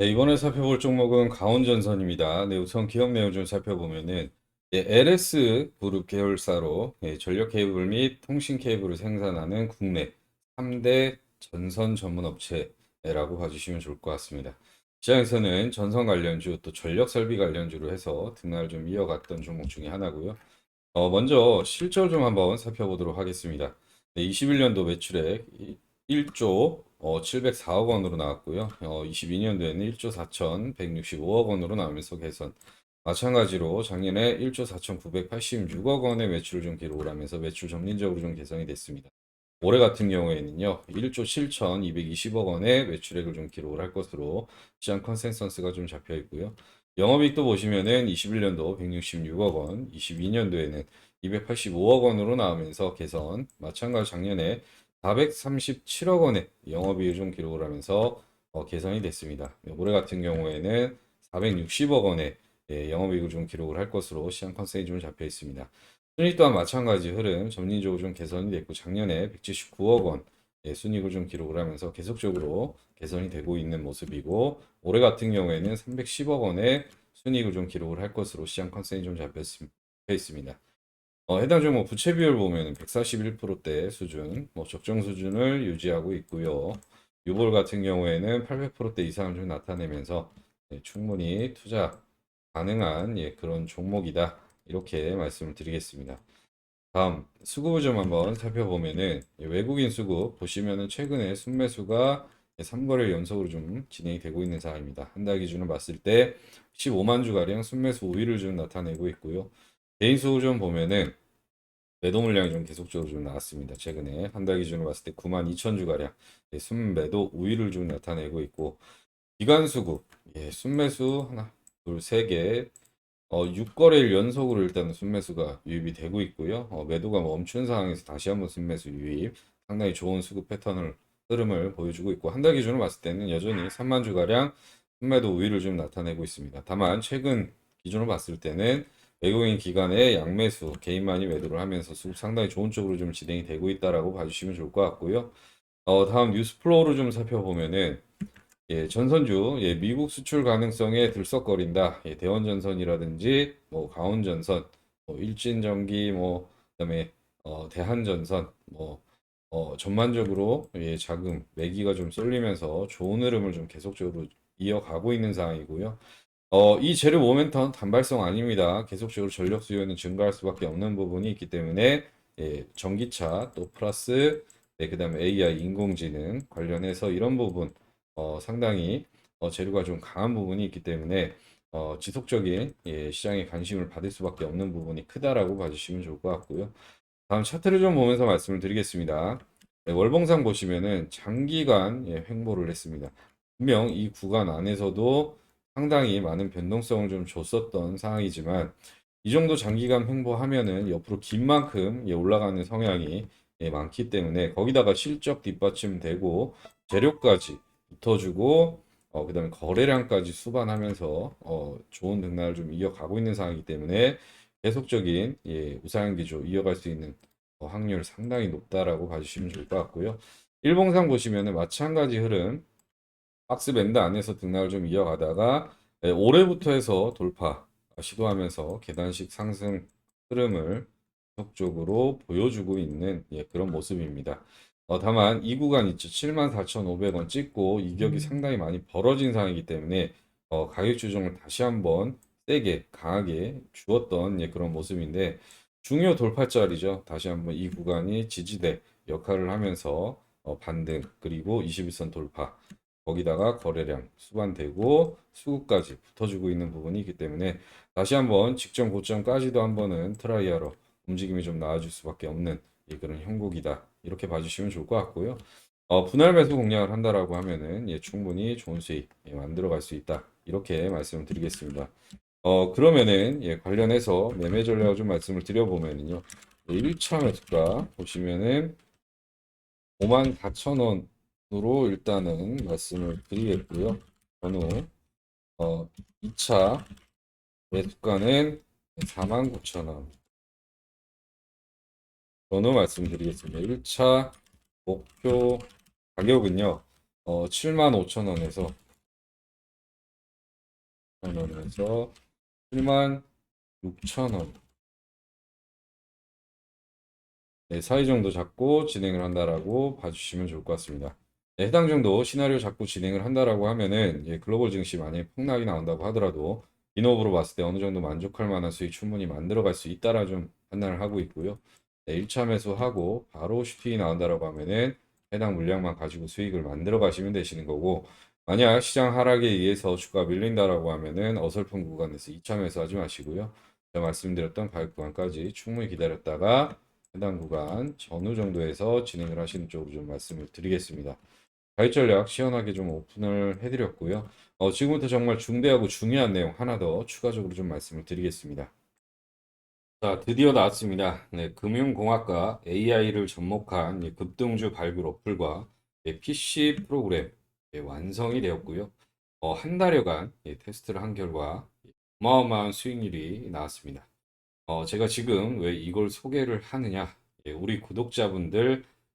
네, 이번에 살펴볼 종목은 가온전선입니다. 네, 우선 기업 내용 좀 살펴보면은 예, LS 그룹 계열사로 예, 전력 케이블 및 통신 케이블을 생산하는 국내 3대 전선 전문 업체라고 봐주시면 좋을 것 같습니다. 시장에서는 전선 관련주 또 전력 설비 관련주로 해서 등락을 좀 이어갔던 종목 중에 하나고요. 어, 먼저 실적 좀 한번 살펴보도록 하겠습니다. 네, 21년도 매출액 1조 어, 704억 원으로 나왔고요. 어, 22년도에는 1조 4,165억 원으로 나오면서 개선. 마찬가지로 작년에 1조 4,986억 원의 매출을 좀 기록을 하면서 매출 점진적으로 좀 개선이 됐습니다. 올해 같은 경우에는요, 1조 7,220억 원의 매출액을 좀 기록을 할 것으로 시장 컨센서스가 좀 잡혀 있고요. 영업이익도 보시면은 21년도 166억 원, 22년도에는 285억 원으로 나오면서 개선. 마찬가지 작년에 437억 원의 영업이익을 좀 기록을 하면서 어, 개선이 됐습니다. 올해 같은 경우에는 460억 원의 예, 영업이익을 좀 기록을 할 것으로 시장 컨센이 좀 잡혀 있습니다. 순위 또한 마찬가지 흐름 점진적으로 좀 개선이 됐고 작년에 179억 원 예, 순이익을 좀 기록을 하면서 계속적으로 개선이 되고 있는 모습이고 올해 같은 경우에는 310억 원의 순이익을 좀 기록을 할 것으로 시장 컨센이 좀 잡혀 있습니다. 어, 해당 종목 부채 비율 보면 141%대 수준, 뭐 적정 수준을 유지하고 있고요. 유볼 같은 경우에는 800%대 이상을 좀 나타내면서 예, 충분히 투자 가능한 예, 그런 종목이다. 이렇게 말씀을 드리겠습니다. 다음 수급을 좀 한번 살펴보면은 예, 외국인 수급 보시면은 최근에 순매수가 3거래일 연속으로 좀 진행이 되고 있는 상황입니다. 한 달 기준으로 봤을 때 15만 주가량 순매수 우위를 좀 나타내고 있고요. 개인 수급 좀 보면은 매도 물량이 좀 계속적으로 좀 나왔습니다. 최근에 한 달 기준으로 봤을 때 9만 2천 주가량 예, 순매도 우위를 좀 나타내고 있고 기간 수급 예, 순매수 하나 둘 세 개 어, 6거래일 연속으로 일단 순매수가 유입이 되고 있고요. 어, 매도가 멈춘 상황에서 다시 한번 순매수 유입 상당히 좋은 수급 패턴을 흐름을 보여주고 있고 한 달 기준으로 봤을 때는 여전히 3만 주가량 순매도 우위를 좀 나타내고 있습니다. 다만 최근 기준으로 봤을 때는 외국인 기관의 양매수 개인만이 매도를 하면서 수급 상당히 좋은 쪽으로 좀 진행이 되고 있다라고 봐주시면 좋을 것 같고요. 어, 다음 뉴스플로우를 좀 살펴보면은 예, 전선주, 예, 미국 수출 가능성에 들썩거린다. 예, 대원전선이라든지, 뭐, 가온전선, 뭐, 일진전기, 뭐, 그다음에, 어, 대한전선, 뭐, 어, 전반적으로, 예, 자금, 매기가 좀 쏠리면서 좋은 흐름을 좀 계속적으로 이어가고 있는 상황이고요. 어, 이 재료 모멘텀 단발성 아닙니다. 계속적으로 전력 수요는 증가할 수밖에 없는 부분이 있기 때문에, 예, 전기차, 또 플러스, 네, 그다음에 AI, 인공지능 관련해서 이런 부분, 어, 상당히 어, 재료가 좀 강한 부분이 있기 때문에 어, 지속적인 예, 시장의 관심을 받을 수밖에 없는 부분이 크다라고 봐주시면 좋을 것 같고요. 다음 차트를 좀 보면서 말씀을 드리겠습니다. 네, 월봉상 보시면은 장기간 예, 횡보를 했습니다. 분명 이 구간 안에서도 상당히 많은 변동성을 좀 줬었던 상황이지만 이 정도 장기간 횡보하면은 옆으로 긴 만큼 예, 올라가는 성향이 예, 많기 때문에 거기다가 실적 뒷받침되고 재료까지 붙어주고 어, 그 다음에 거래량까지 수반하면서 어, 좋은 등락을 좀 이어가고 있는 상황이기 때문에 계속적인 예, 우상향 기조 이어갈 수 있는 어, 확률 상당히 높다라고 봐주시면 좋을 것 같고요. 일봉상 보시면은 마찬가지 흐름 박스 밴드 안에서 등락을 좀 이어가다가 예, 올해부터 해서 돌파 시도하면서 계단식 상승 흐름을 계속적으로 보여주고 있는 예, 그런 모습입니다. 어, 다만 이 구간 있죠. 74,500원 찍고 이격이 상당히 많이 벌어진 상황이기 때문에 어, 가격 조정을 다시 한번 세게 강하게 주었던 예, 그런 모습인데 중요 돌파자리죠. 다시 한번 이 구간이 지지대 역할을 하면서 어, 반등 그리고 21선 돌파 거기다가 거래량 수반되고 수급까지 붙어주고 있는 부분이 있기 때문에 다시 한번 직전 고점까지도 한번은 트라이하러 움직임이 좀 나아질 수밖에 없는 예, 그런 형국이다. 이렇게 봐주시면 좋을 것 같고요. 어, 분할 매수 공략을 한다라고 하면은 예, 충분히 좋은 수익 예, 만들어 갈 수 있다. 이렇게 말씀을 드리겠습니다. 어, 그러면은 예, 관련해서 매매 전략을 좀 말씀을 드려보면은요. 1차 매수가 보시면은 54,000원 으로 일단은 말씀을 드리겠고요. 전후 어, 2차 매수가는 49,000원. 전후 말씀드리겠습니다. 1차 목표 가격은요, 어, 75,000원에서 원에서 7만 6천 원. 네, 사이 정도 잡고 진행을 한다라고 봐주시면 좋을 것 같습니다. 네, 해당 정도 시나리오 잡고 진행을 한다라고 하면은 예, 글로벌 증시 만약에 폭락이 나온다고 하더라도 인업으로 봤을 때 어느 정도 만족할 만한 수익 충분히 만들어갈 수 있다라 좀 판단을 하고 있고요. 네, 1차 매수하고 바로 슈팅이 나온다라고 하면은 해당 물량만 가지고 수익을 만들어 가시면 되시는 거고 만약 시장 하락에 의해서 주가 밀린다라고 하면은 어설픈 구간에서 2차 매수하지 마시고요. 제가 말씀드렸던 가격 구간까지 충분히 기다렸다가 해당 구간 전후 정도에서 진행을 하시는 쪽으로 좀 말씀을 드리겠습니다. 가입 전략 시원하게 좀 오픈을 해드렸고요. 어, 지금부터 정말 중대하고 중요한 내용 하나 더 추가적으로 좀 말씀을 드리겠습니다. 자, 드디어 나왔습니다. 네, 금융공학과 AI를 접목한 이 급등주 발굴 어플과 예, PC 프로그램 예, 완성이 되었고요. 어, 한 달여간 예, 테스트를 한 결과 어마어마한 수익률이 나왔습니다. 어, 제가 지금 왜 이걸 소개를 하느냐? 예, 우리 구독자분들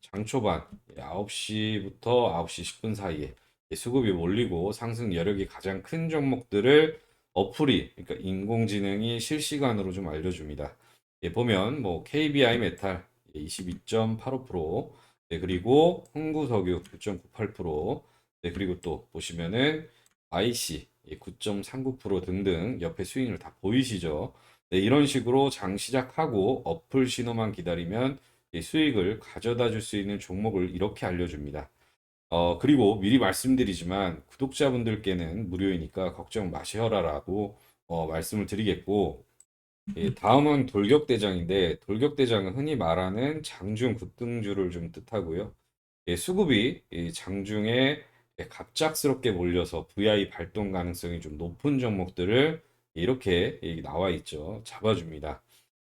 장 초반 예, 9시부터 9시 10분 사이에 예, 수급이 몰리고 상승 여력이 가장 큰 종목들을 어플이 그러니까 인공지능이 실시간으로 좀 알려줍니다. 예, 보면 뭐 KBI 메탈 22.85%, 네, 그리고 흥구석유 9.98%, 네, 그리고 또 보시면은 IC 9.39% 등등 옆에 스윙을 다 보이시죠? 네, 이런 식으로 장 시작하고 어플 신호만 기다리면 이 수익을 가져다 줄 수 있는 종목을 이렇게 알려줍니다. 어, 그리고 미리 말씀드리지만 구독자분들께는 무료이니까 걱정 마셔라라고 어, 말씀을 드리겠고, 예, 다음은 돌격대장인데, 돌격대장은 흔히 말하는 장중 급등주를 좀 뜻하고요. 예, 수급이 이 장중에 예, 갑작스럽게 몰려서 VI 발동 가능성이 좀 높은 종목들을 이렇게 예, 나와 있죠. 잡아줍니다.